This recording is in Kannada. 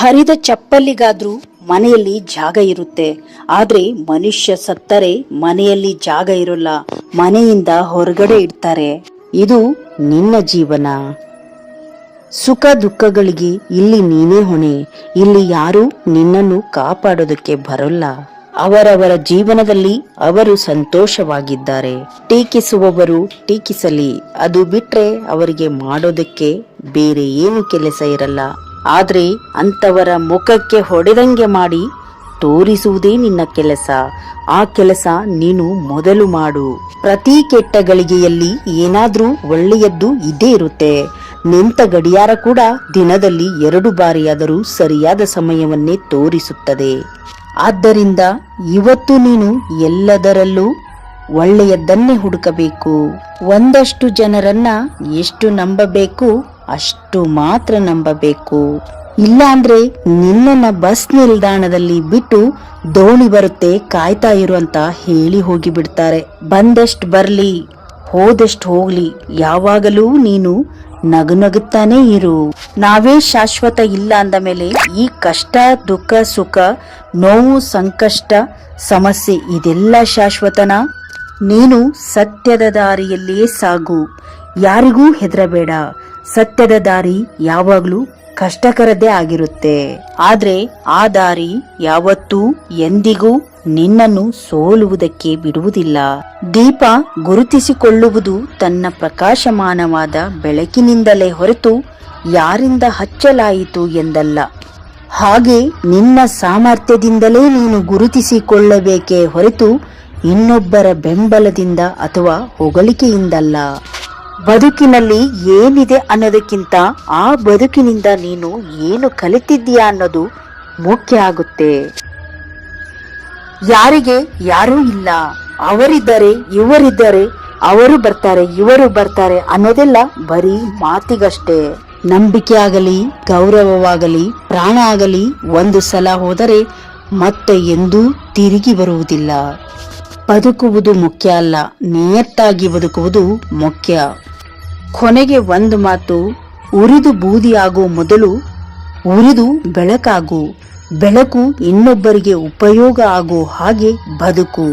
ಹರಿದ ಚಪ್ಪಲಿಗಾದ್ರೂ ಮನೆಯಲ್ಲಿ ಜಾಗ ಇರುತ್ತೆ. ಆದ್ರೆ ಮನುಷ್ಯ ಸತ್ತರೆ ಮನೆಯಲ್ಲಿ ಜಾಗ ಇರೋಲ್ಲ. ಮನೆಯಿಂದ ಹೊರಗಡೆ ಇಡ್ತಾರೆ ಇದು ನಿನ್ನ ಜೀವನ. ಸುಖ ದುಃಖಗಳಿಗೆ ಇಲ್ಲಿ ನೀನೇ ಹೊಣೆ. ಇಲ್ಲಿ ಯಾರು ನಿನ್ನನ್ನು ಕಾಪಾಡೋದಕ್ಕೆ ಬರೋಲ್ಲ. ಅವರವರ ಜೀವನದಲ್ಲಿ ಅವರು ಸಂತೋಷವಾಗಿದ್ದಾರೆ. ಟೀಕಿಸುವವರು ಟೀಕಿಸಲಿ. ಅದು ಬಿಟ್ರೆ ಅವರಿಗೆ ಮಾಡೋದಕ್ಕೆ ಬೇರೆ ಏನು ಕೆಲಸ ಇರಲ್ಲ. ಆದ್ರೆ ಅಂತವರ ಮುಖಕ್ಕೆ ಹೊಡೆದಂಗೆ ಮಾಡಿ ತೋರಿಸುವುದೇ ನಿನ್ನ ಕೆಲಸ. ಆ ಕೆಲಸ ನೀನು ಮೊದಲು ಮಾಡು. ಪ್ರತಿ ಕೆಟ್ಟ ಗಳಿಗೆಯಲ್ಲಿ ಏನಾದರೂ ಒಳ್ಳೆಯದ್ದು ಇದೇ ಇರುತ್ತೆ. ನಿಂತ ಗಡಿಯಾರ ಕೂಡ ದಿನದಲ್ಲಿ ಎರಡು ಬಾರಿಯಾದರೂ ಸರಿಯಾದ ಸಮಯವನ್ನೇ ತೋರಿಸುತ್ತದೆ. ಆದ್ದರಿಂದ ಇವತ್ತು ನೀನು ಎಲ್ಲದರಲ್ಲೂ ಒಳ್ಳೆಯದನ್ನೇ ಹುಡುಕಬೇಕು. ಒಂದಷ್ಟು ಜನರನ್ನ ಎಷ್ಟು ನಂಬಬೇಕು ಅಷ್ಟು ಮಾತ್ರ ನಂಬಬೇಕು. ಇಲ್ಲಾಂದ್ರೆ ನಿನ್ನನ್ನ ಬಸ್ ನಿಲ್ದಾಣದಲ್ಲಿ ಬಿಟ್ಟು ದೋಣಿ ಬರುತ್ತೆ, ಕಾಯ್ತಾ ಇರು ಅಂತ ಹೇಳಿ ಹೋಗಿ ಬಿಡ್ತಾರೆ ಬಂದಷ್ಟು ಬರ್ಲಿ, ಹೋದಷ್ಟು ಹೋಗ್ಲಿ, ಯಾವಾಗಲೂ ನೀನು ನಗು ನಗುತ್ತಾನೇ ಇರು. ನಾವೇ ಶಾಶ್ವತ ಇಲ್ಲ ಅಂದ ಮೇಲೆ ಈ ಕಷ್ಟ, ದುಃಖ, ಸುಖ, ನೋವು, ಸಂಕಷ್ಟ, ಸಮಸ್ಯೆ ಇದೆಲ್ಲ ಶಾಶ್ವತನ? ನೀನು ಸತ್ಯದ ದಾರಿಯಲ್ಲಿಯೇ ಸಾಗು. ಯಾರಿಗೂ ಹೆದರಬೇಡ. ಸತ್ಯದ ದಾರಿ ಯಾವಾಗ್ಲೂ ಕಷ್ಟಕರದೇ ಆಗಿರುತ್ತೆ. ಆದ್ರೆ ಆ ದಾರಿ ಯಾವತ್ತೂ ಎಂದಿಗೂ ನಿನ್ನನ್ನು ಸೋಲುವುದಕ್ಕೆ ಬಿಡುವುದಿಲ್ಲ. ದೀಪ ಗುರುತಿಸಿಕೊಳ್ಳುವುದು ತನ್ನ ಪ್ರಕಾಶಮಾನವಾದ ಬೆಳಕಿನಿಂದಲೇ ಹೊರತು ಯಾರಿಂದ ಹಚ್ಚಲಾಯಿತು ಎಂದಲ್ಲ. ಹಾಗೆ ನಿನ್ನ ಸಾಮರ್ಥ್ಯದಿಂದಲೇ ನೀನು ಗುರುತಿಸಿಕೊಳ್ಳಬೇಕೇ ಹೊರತು ಇನ್ನೊಬ್ಬರ ಬೆಂಬಲದಿಂದ ಅಥವಾ ಹೊಗಳಿಕೆಯಿಂದಲ್ಲ. ಬದುಕಿನಲ್ಲಿ ಏನಿದೆ ಅನ್ನೋದಕ್ಕಿಂತ ಆ ಬದುಕಿನಿಂದ ನೀನು ಏನು ಕಲಿತಿದ್ದೀಯಾ ಅನ್ನೋದು ಮುಖ್ಯ ಆಗುತ್ತೆ. ಯಾರಿಗೆ ಯಾರೂ ಇಲ್ಲ. ಅವರಿದ್ದಾರೆ, ಇವರಿದ್ದಾರೆ, ಅವರು ಬರ್ತಾರೆ, ಇವರು ಬರ್ತಾರೆ ಅನ್ನೋದೆಲ್ಲ ಬರೀ ಮಾತಿಗಷ್ಟೇ. ನಂಬಿಕೆ ಆಗಲಿ, ಗೌರವವಾಗಲಿ, ಪ್ರಾಣ ಆಗಲಿ ಒಂದು ಸಲ ಹೋದರೆ ಮತ್ತೆ ಎಂದೂ ತಿರುಗಿ ಬರುವುದಿಲ್ಲ. ಬದುಕುವುದು ಮುಖ್ಯ ಅಲ್ಲ ನಿಯತ್ತಾಗಿ ಬದುಕುವುದು ಮುಖ್ಯ. ಕೊನೆಗೆ ಒಂದು ಮಾತು ಉರಿದು ಬೂದಿಯಾಗುವ ಮೊದಲು ಉರಿದು ಬೆಳಕಾಗು ಬೆಳಕು ಇನ್ನೊಬ್ಬರಿಗೆ ಉಪಯೋಗ ಆಗೋ ಹಾಗೆ ಬದುಕು.